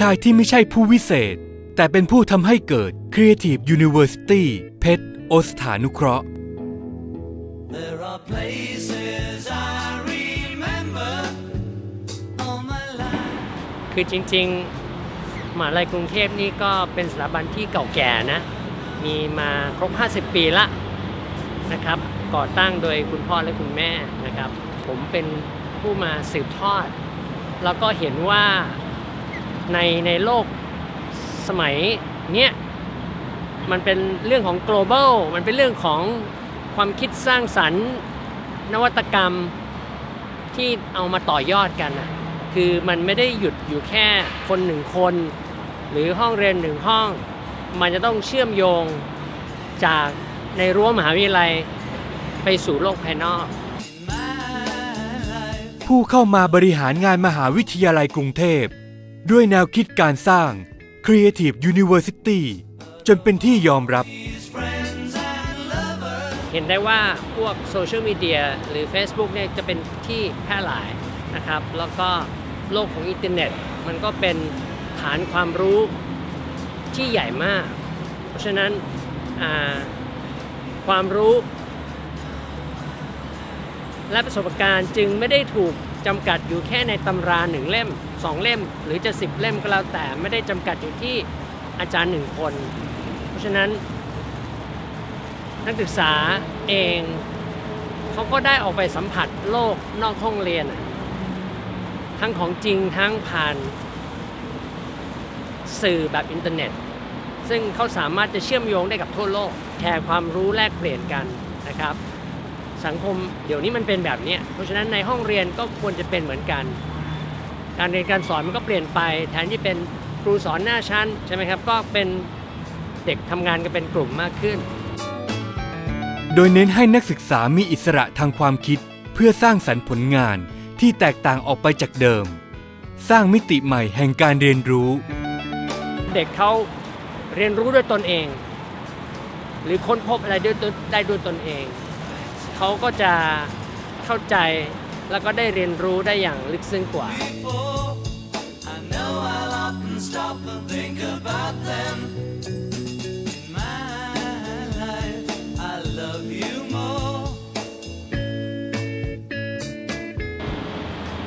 ชายที่ไม่ใช่ผู้วิเศษ แต่เป็นผู้ทำให้เกิด Creative University เพชรโอสถานุเคราะห์ There are places I remember all my life. คือจริงๆมหาลัยกรุงเทพนี่ก็เป็นสถาบันที่เก่าแก่นะ มีมาครบ 50 ปีละนะครับ ก่อตั้งโดยคุณพ่อและคุณแม่นะครับ ผมเป็นผู้มาสืบทอด แล้วก็เห็นว่า ในในโลกสมัยเนี้ยมันเป็นเรื่องของ global มันเป็นเรื่องของความคิดสร้างสรรค์ นวัตกรรมที่เอามาต่อยอดกันนะคือมันไม่ได้หยุดอยู่แค่คนหนึ่งคน หรือห้องเรียนหนึ่งห้อง มันจะต้องเชื่อมโยงจากในรั้วมหาวิทยาลัยไปสู่โลกภายนอก ผู้เข้ามาบริหารงานมหาวิทยาลัยกรุงเทพ ด้วยแนวคิดการสร้าง Creative University จนเป็นที่ยอมรับ เห็นได้ว่าพวกโซเชียลมีเดียหรือ Facebook เนี่ยจะเป็นที่แพร่หลายนะครับ แล้วก็โลกของอินเทอร์เน็ต มันก็เป็นฐานความรู้ที่ใหญ่มาก เพราะฉะนั้นความรู้ และประสบการณ์จึงไม่ได้ถูกจำกัดอยู่แค่ในตำราหนึ่งเล่ม สองเล่มหรือจะสิบเล่มก็แล้วแต่ไม่ได้จำกัดอยู่ที่อาจารย์หนึ่งคน เพราะฉะนั้น นักศึกษาเองเขาก็ได้ออกไปสัมผัสโลกนอกห้องเรียน ทั้งของจริงทั้งผ่านสื่อแบบอินเทอร์เน็ต ซึ่งเขาสามารถจะเชื่อมโยงได้กับทั่วโลกแชร์ความรู้แลกเปลี่ยนกันนะครับ สังคมเดี๋ยวนี้มันเป็นแบบนี้เพราะฉะนั้นในห้องเรียนก็ควรจะเป็นเหมือนกัน การเรียนการสอนมันก็เปลี่ยนไป แทนที่เป็นครูสอนหน้าชั้นใช่ไหมครับ ก็เป็นเด็กทำงานกันเป็นกลุ่มมากขึ้น โดยเน้นให้นักศึกษามีอิสระทางความคิด เพื่อสร้างสรรค์ผลงานที่แตกต่างออกไปจากเดิม สร้างมิติใหม่แห่งการเรียนรู้ เด็กเขาเรียนรู้ด้วยตนเอง หรือค้นพบอะไรด้วยตนได้ด้วยตนเอง เขาก็จะเข้าใจ แล้วก็ได้เรียนรู้ได้อย่างลึกซึ้งกว่า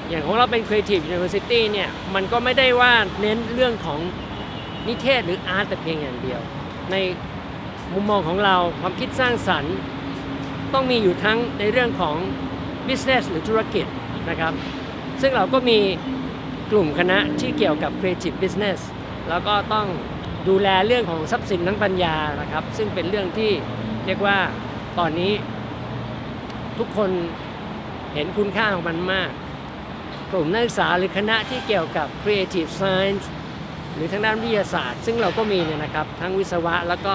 อย่างของเราเป็น Creative University เนี่ย มันก็ไม่ได้ว่าเน้นเรื่องของนิเทศหรืออาร์ตแต่เพียงอย่างเดียว ในมุมมองของเราความคิดสร้างสรรค์ ต้องมีอยู่ทั้งในเรื่องของ business หรือธุรกิจนะครับ ซึ่งเราก็มีกลุ่มคณะที่เกี่ยวกับ creative business แล้วก็ต้องดูแลเรื่องของทรัพย์สินทางปัญญานะครับ ซึ่งเป็นเรื่องที่เรียกว่าตอนนี้ทุกคนเห็นคุณค่าของมันมาก กลุ่มนักศึกษาหรือคณะที่เกี่ยวกับ creative science หรือทางด้านวิทยาศาสตร์ ซึ่งเราก็มีเนี่ยนะครับ ทั้งวิศวะแล้วก็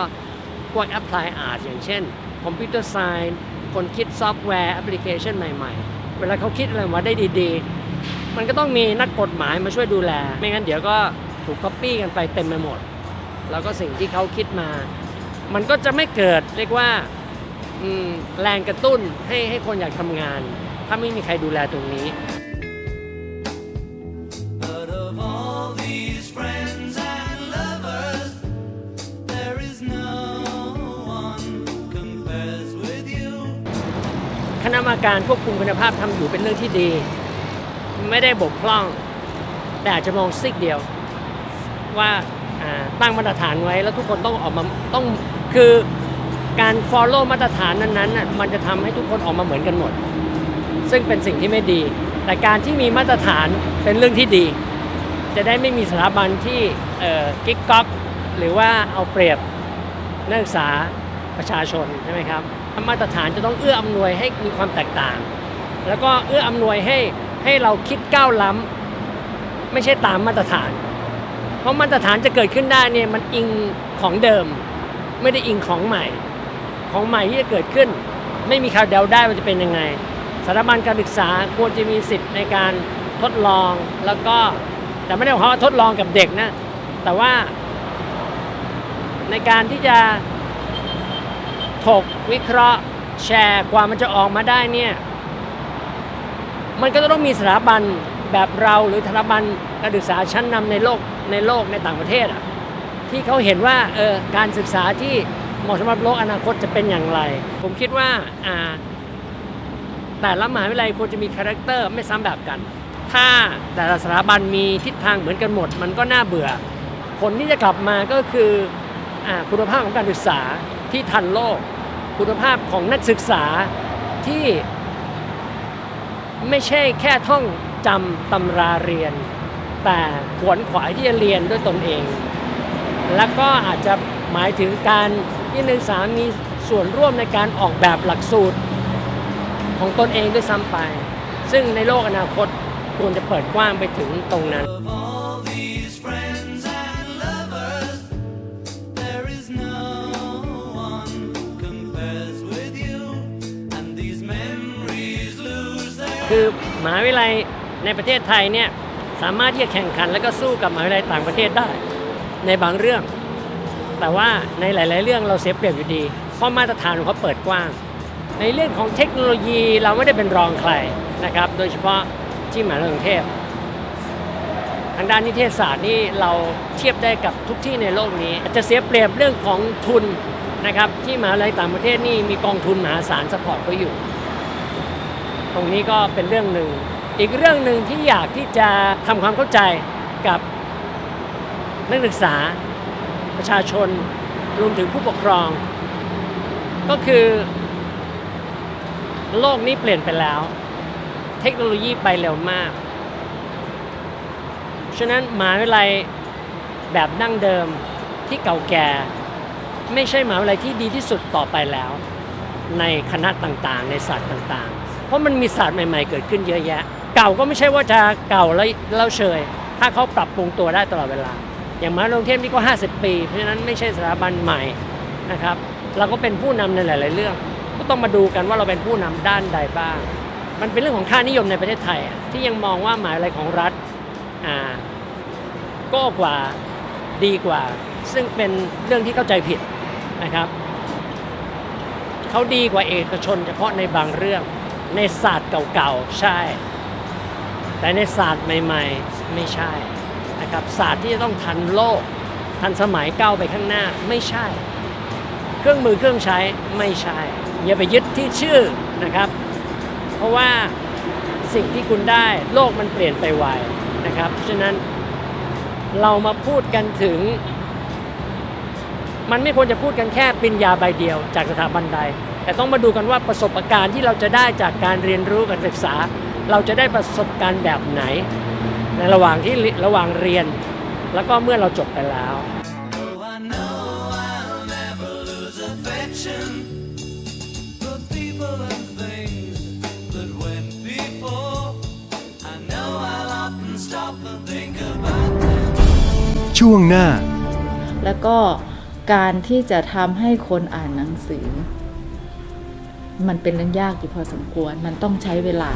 พวก apply art อย่างเช่น computer science คนคิดซอฟต์แวร์แอปพลิเคชันใหม่ๆ เวลาเขาคิดอะไรมาได้ดีๆ มันก็ต้องมีนักกฎหมายมาช่วยดูแล ไม่งั้นเดี๋ยวก็ถูกคัปปี้กันไปเต็มไปหมด แล้วก็สิ่งที่เขาคิดมา มันก็จะไม่เกิดเรียกว่าแรงกระตุ้นให้ให้คนอยากทำงาน ถ้าไม่มีใครดูแลตรงนี้ คณะกรรมการควบคุมคุณภาพทำอยู่เป็นเรื่องที่ดี ไม่ได้บกพร่อง แต่อาจจะมองซิกเดียว ว่าตั้งมาตรฐานไว้แล้วทุกคนต้องออกมาต้องคือการ follow มาตรฐานนั้นๆน่ะมันจะทำให้ทุกคนออกมาเหมือนกันหมด ซึ่งเป็นสิ่งที่ไม่ดี แต่การที่มีมาตรฐานเป็นเรื่องที่ดี จะได้ไม่มีสถาบันที่กิ๊กก๊อกหรือว่าเอาเปรียบนักศึกษาประชาชนใช่ไหมครับ มาตรฐานจะต้องเอื้ออำนวยให้มีความแตกต่าง แล้วก็เอื้ออำนวยให้ให้เราคิดก้าวล้ำไม่ใช่ตามมาตรฐาน เพราะมาตรฐานจะเกิดขึ้นได้เนี่ยมันอิงของเดิม ไม่ได้อิงของใหม่ ของใหม่ที่จะเกิดขึ้น ไม่มีใครเดาได้ว่าจะเป็นยังไงสถาบันการศึกษาควรจะมีสิทธิ์ในการทดลองแล้วก็แต่ไม่ได้หมายความว่าทดลองกับเด็กนะ แต่ว่าในการที่จะ ถกวิเคราะห์ แชร์กว่ามันจะออกมาได้เนี่ยมันก็จะต้องมีสถาบันแบบเราหรือสถาบันการศึกษาชั้นนำในโลกในโลกในต่างประเทศอะที่เขาเห็นว่าเออการศึกษาที่เหมาะสำหรับโลกอนาคตจะเป็นอย่างไร ผมคิดว่าอ่าแต่ละมหาวิทยาลัยควรจะมีคาแรคเตอร์ไม่ซ้ำแบบกัน ถ้าแต่ละสถาบันมีทิศทางเหมือนกันหมด มันก็น่าเบื่อ ผลที่จะกลับมาก็คืออาคุณภาพของการศึกษา ที่ทันโลก คุณภาพของนักศึกษาที่ไม่ใช่แค่ท่องจำตำราเรียน แต่ขวนขวายที่จะเรียนด้วยตนเอง แล้วก็อาจจะหมายถึงการที่นักศึกษามีส่วนร่วมในการออกแบบหลักสูตรของตนเองด้วยซ้ำไป ซึ่งในโลกอนาคตควรจะเปิดกว้างไปถึงตรงนั้น คือมหาวิทยาลัยในประเทศไทยเนี่ยสามารถที่จะแข่งขันแล้วก็สู้กับมหาวิทยาลัยต่างประเทศได้ ในบางเรื่อง แต่ว่าในหลาย ๆ เรื่องเราเสียเปรียบอยู่ดี เพราะมาตรฐานของเขาเปิดกว้าง ในเรื่องของเทคโนโลยีเราไม่ได้เป็นรองใครนะครับ โดยเฉพาะที่มหาวิทยาลัยกรุงเทพทางด้านนิเทศศาสตร์นี่เราเทียบได้กับทุกที่ในโลกนี้อาจจะเสียเปรียบเรื่องของทุนนะครับที่มหาวิทยาลัยต่างประเทศนี่มีกองทุนมหาศาลสปอร์ตเขาอยู่ ตรงนี้ก็เป็นเรื่องหนึ่ง อีกเรื่องหนึ่งที่อยากที่จะทำความเข้าใจกับนักศึกษาประชาชนรวมถึงผู้ปกครอง ก็คือ โลกนี้เปลี่ยนไปแล้ว เทคโนโลยีไปเร็วมาก ฉะนั้นหมหาวิทยาลัยแบบดั้งเดิมที่เก่าแก่ ไม่ใช่หมหาวิทยาลัยที่ดีที่สุดต่อไปแล้ว ในคณะต่างๆ ในศาสตร์ต่างๆ ราะมันมีศาสตร์ใหม่ ๆ เกิดขึ้นเยอะแยะ เก่าก็ไม่ใช่ว่าจะเก่าแล้วแล้วเชยถ้าเขาปรับปรุงตัวได้ตลอดเวลา อย่างมหาวิทยาลัยกรุงเทพนี่ก็ 50 ปี เพราะฉะนั้นไม่ใช่สถาบันใหม่นะครับ เราก็เป็นผู้นำในหลาย ๆ เรื่อง ก็ต้องมาดูกันว่าเราเป็นผู้นำด้านใดบ้าง มันเป็นเรื่องของค่านิยมในประเทศไทย ที่ยังมองว่าหมายาลัยของรัฐอ่าก็กว่าดีกว่า ซึ่งเป็นเรื่องที่เข้าใจผิดนะครับเขาดีกว่าเอกชนเฉพาะในบางเรื่อง ในศาสตร์เก่าๆ ใช่ แต่ในศาสตร์ใหม่ๆ ไม่ใช่นะครับศาสตร์ที่จะต้องทันโลก ทันสมัยก้าวไปข้างหน้าไม่ใช่ เครื่องมือเครื่องใช้ไม่ใช่ อย่าไปยึดที่ชื่อนะครับ เพราะว่าสิ่งที่คุณได้โลกมันเปลี่ยนไปไวนะครับฉะนั้นเรามาพูดกันถึง มันไม่ควรจะพูดกันแค่ปริญญาใบเดียวจากสถาบันใด แต่ต้องมาดูกันว่าประสบการณ์ที่เราจะได้จากการเรียนรู้การศึกษา เราจะได้ประสบการณ์แบบไหน ในระหว่างที่ระหว่างเรียน แล้วก็เมื่อเราจบไปแล้ว Oh, I know I'll never lose affection for people and things that went before. I know I'll often stop and think about them. ช่วงหน้า แล้วก็การที่จะทำให้คนอ่านหนังสือ มันเป็นเรื่องยากอยู่พอสมควร มันต้องใช้เวลา